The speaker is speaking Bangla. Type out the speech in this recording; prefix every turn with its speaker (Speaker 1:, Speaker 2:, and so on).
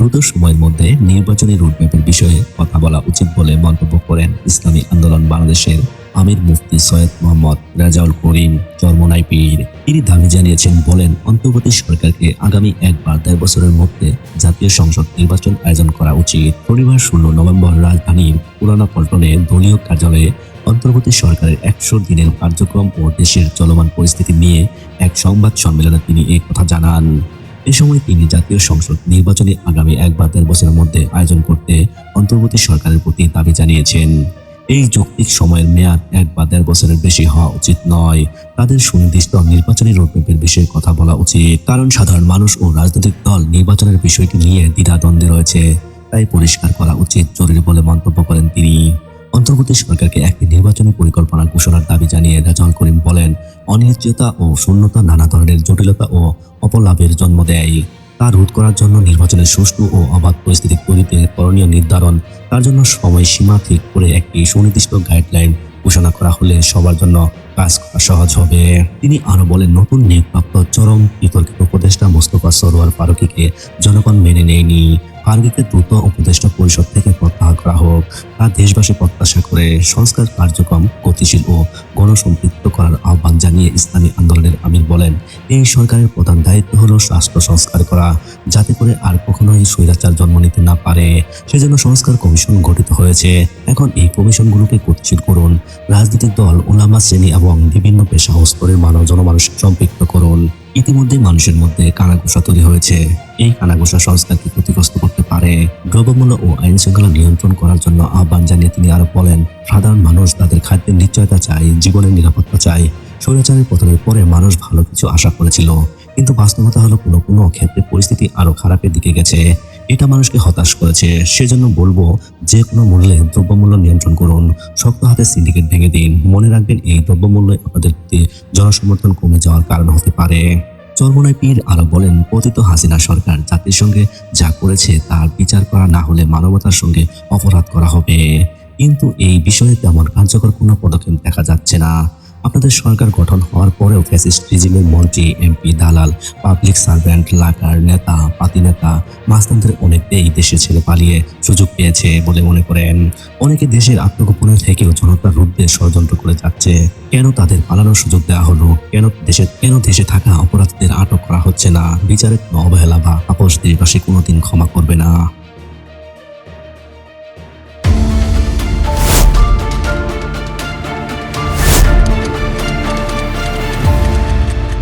Speaker 1: দ্রুত সময়ের মধ্যে নির্বাচনী রোডম্যাপের বিষয়ে কথা বলা উচিত বলে মন্তব্য করেন ইসলামী আন্দোলন বাংলাদেশের আমির মুফতি সৈয়দ মোহাম্মদ রাজাউল করিম চরমনাই পীর তিনি দাবি জানিয়েছেন, বলেন, অন্তর্বর্তী সরকারকে আগামী এক বা দেড় বছরের মধ্যে জাতীয় সংসদ নির্বাচন আয়োজন করা উচিত। শনিবার ষোলো নভেম্বর রাজধানীর পুরানা পল্টনে দলীয় কার্যালয়ে অন্তর্বর্তী সরকারের একশো দিনের কার্যক্রম ও দেশের চলমান পরিস্থিতি নিয়ে এক সংবাদ সম্মেলনে তিনি এই কথা জানান। এ সময় তিনি জাতীয় সংসদ নির্বাচনে আগামী এক বা দেড় বছরের মধ্যে আয়োজন করতে অন্তর্বর্তী সরকারের প্রতি দাবি জানিয়েছেন। এই যৌক্তিক সময়ের মেয়াদ এক বা দেড় বছরের বেশি হওয়া উচিত নয়। তাদের সুনির্দিষ্ট নির্বাচনী রোডম্যাপের বিষয়ে কথা বলা উচিত। কারণ সাধারণ মানুষ ও রাজনৈতিক দল নির্বাচনের বিষয়টি নিয়ে দ্বিধাদ্বন্দ্বে রয়েছে। তাই পরিষ্কার করা উচিত, জরুরি বলে মন্তব্য করেন তিনি। অন্তর্বর্তী সরকারকে একটি নির্বাচনী পরিকল্পনা ঘোষণার দাবি জানিয়ে রাজাউল করিম বলেন, অনিশ্চয়তা ও শূন্যতা নানা ধরনের জটিলতা ও অপলাভের জন্ম দেয়। তা রোধ করার জন্য নির্বাচনের সুষ্ঠু ও অবাধ পরিস্থিতি তৈরিতে করণীয় নির্ধারণ, তার জন্য সময়সীমা ঠিক করে একটি সুনির্দিষ্ট গাইডলাইন ঘোষণা করা হলে সবার জন্য কাজ করা সহজ হবে। তিনি আরও বলেন, নতুন নিয়োগপ্রাপ্ত চরম বিতর্কিত উপদেষ্টা মোস্তফা সরোয়ার ফারুকিকে জনগণ মেনে নেয়নি। ফারুকিকে দ্রুত উপদেষ্টা পরিষদ থেকে তা দেশবাসী প্রত্যাশা করে সংস্কার কার্যক্রম গতিশীল ও গণসম্পৃক্ত করার আহ্বান জানিয়ে ইসলামী আন্দোলনের আমির বলেন, এই সরকারের প্রধান দায়িত্ব হলো রাষ্ট্র সংস্কার করা, যাতে করে আর কখনোই স্বৈরাচার জন্ম নিতে না পারে। সেজন্য সংস্কার কমিশন গঠিত হয়েছে। এখন এই কমিশনগুলোকে গতিশীল করুন। রাজনৈতিক দল ওলামা শ্রেণি এবং বিভিন্ন পেশা স্তরের মানব জনমানুষ সম্পৃক্ত করুন। ইতিমধ্যে মানুষের মধ্যে কানাঘোষা তৈরি হয়েছে। এই কানাঘোষা সংস্কারকে ক্ষতিগ্রস্ত করতে পারে। দ্রব্যমূল্য ও আইন শৃঙ্খলা নিয়ন্ত্রণ করার জন্য আহ্বান জানিয়ে তিনি আরও বলেন, সাধারণ মানুষ তাদের খাদ্যের নিশ্চয়তা চায়, জীবনের নিরাপত্তা চায়। স্বৈরাচারের পতনের পরে মানুষ ভালো কিছু আশা করেছিল। কিন্তু বাস্তবতা হলো কোনো কোনো ক্ষেত্রে পরিস্থিতি আরও খারাপের দিকে গেছে। এটা মানুষকে হতাশ করেছে। সেজন্য বলব, যে কোনো মূল্যে দ্রব্যমূল্য নিয়ন্ত্রণ করুন। শক্ত হাতে সিন্ডিকেট ভেঙে দিন। মনে রাখবেন, এই দ্রব্যমূল্য আপনাদের জনসমর্থন কমে যাওয়ার কারণ হতে পারে। চর্মনায় পীর আরও বলেন, পতিত হাসিনা সরকার জাতির সঙ্গে যা করেছে তার বিচার করা না হলে মানবতার সঙ্গে অপরাধ করা হবে। কিন্তু এই বিষয়ে তেমন কার্যকর কোনো পদক্ষেপ দেখা যাচ্ছে না। আপনাদের সরকার গঠন হওয়ার পরেও ফ্যাসিস্ট রিজিমের মন্ত্রী এমপি দালাল, পাবলিক সার্ভেন্ট, লাকার, নেতা পাতি নেতা মাস্তানদের অনেকটাই দেশে ছেড়ে পালিয়ে সুযোগ পেয়েছে বলে মনে করেন। অনেকে দেশের আত্মগোপনে থেকেও জনতার রুদ্ধে ষড়যন্ত্র করে যাচ্ছে। কেন তাদের পালানোর সুযোগ দেওয়া হলো? কেন দেশে কেন দেশে থাকা অপরাধীদের আটক করা হচ্ছে না? বিচারের অবহেলা বা আপোষ দেশবাসী কোনোদিন ক্ষমা করবে না।